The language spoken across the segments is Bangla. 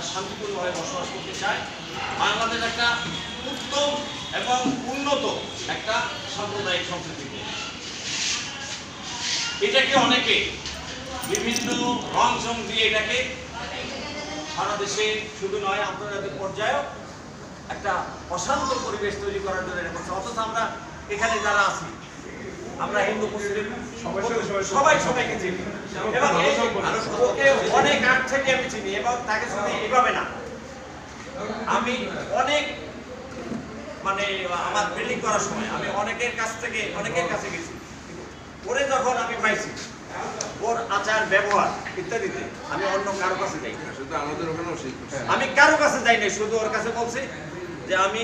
আমরা শান্তিপূর্ণভাবে বসবাস করতে চাই বাংলাদেশ একটা উত্তম এবং উন্নত একটা সাম্প্রদায়িক সম্প্রীতি এটাকে অনেকে বিভিন্ন রং চং দিয়ে এটাকে সারা দেশে শুধু নয় আন্তর্জাতিক পর্যায়েও একটা অশান্ত পরিবেশ তৈরি করার জন্য এটা করছে। অথচ আমরা এখানে যারা আছি আমরা হিন্দু মুসলিম সবাই সবাইকে চিনি। এবং ওকে অনেক আগ থেকে আমি চিনি এবং তাকে শুধু এভাবে না। আমি অনেক মানে আমার বিল্ডিং করার সময় আমি অনেকের কাছ থেকে অনেকের কাছে গেছি। ওরে যখন আমি পাইছি ওর আচার ব্যবহার ইত্যাদিতে আমি অন্য কারও কাছে যাই। না। শুধু আমাদের ওখানেও আমি কারও কাছে যাই নাই শুধু ওর কাছে বলছি যে আমি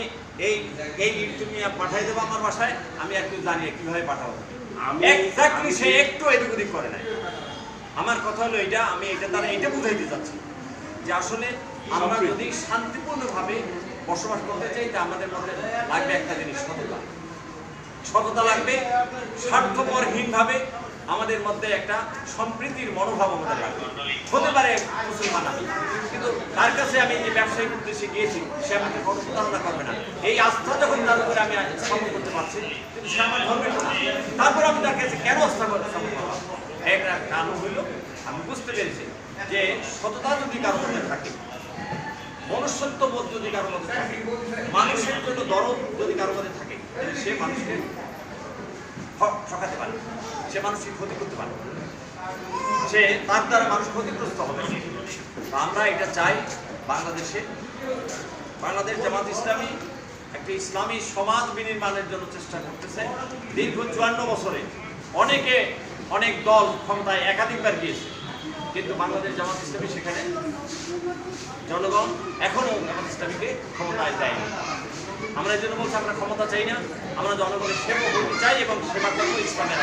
এই এই ইট তুমি পাঠাই দেবো আমার বাসায় আমি একটু জানি কীভাবে পাঠাবো। এক্স্যাক্টলি সে একটু এদিক ওদিক করে নাই। আমার কথা হলো এটা আমি এটা তারা এটা বুঝাইতে চাচ্ছি। যে আসলে আমরা। যদি শান্তিপূর্ণভাবে বসবাস করতে চাই তা আমাদের মধ্যে লাগবে একটা জিনিস সততা। সততা লাগবে স্বার্থপরহীনভাবে আমাদের মধ্যে একটা সম্প্রীতির মনোভাব আমাদের লাগবে। হতে পারে মুসলমান আমি। তার কাছে আমি যে ব্যবসায়িক উদ্দেশ্যে গিয়েছি, সে আমাকে কোনো প্রতারণা করবে না। এই আস্থা যখন তার উপরে আমি স্থাপন করতে পারছি, কিন্তু সে আমার ধর্মের তারপর আমি তার কাছে কেন স্থাপন স্থাপন করলাম? একটা কারণ হইল, আমি বুঝতে পেরেছি যে সততা যদি কারোর মধ্যে থাকে, মনুষ্যত্ব বোধ যদি কারোর মধ্যে থাকে, মানুষের জন্য দরদ যদি কারোর মধ্যে থাকে সে মানুষকে ঠকাতে পারে, সে মানুষকে ক্ষতি করতে পারে। সে তার দ্বারা মানুষ ক্ষতিগ্রস্ত হবে। আমরা এটা চাই বাংলাদেশে। বাংলাদেশ জামাত ইসলামী একটি ইসলামী সমাজ বিনির্মাণের জন্য চেষ্টা করতেছে। দীর্ঘ চুয়ান্ন বছরে অনেকে অনেক দল ক্ষমতায় একাধিকবার গিয়েছে। কিন্তু বাংলাদেশ জামাত ইসলামী সেখানে জনগণ এখনও জামাত ইসলামীকে ক্ষমতায় দেয়নি। আমরা এই জন্য বলছি, আমরা ক্ষমতা চাই না। আমরা জনগণের সেবা করতে চাই এবং সেবা করব ইসলামের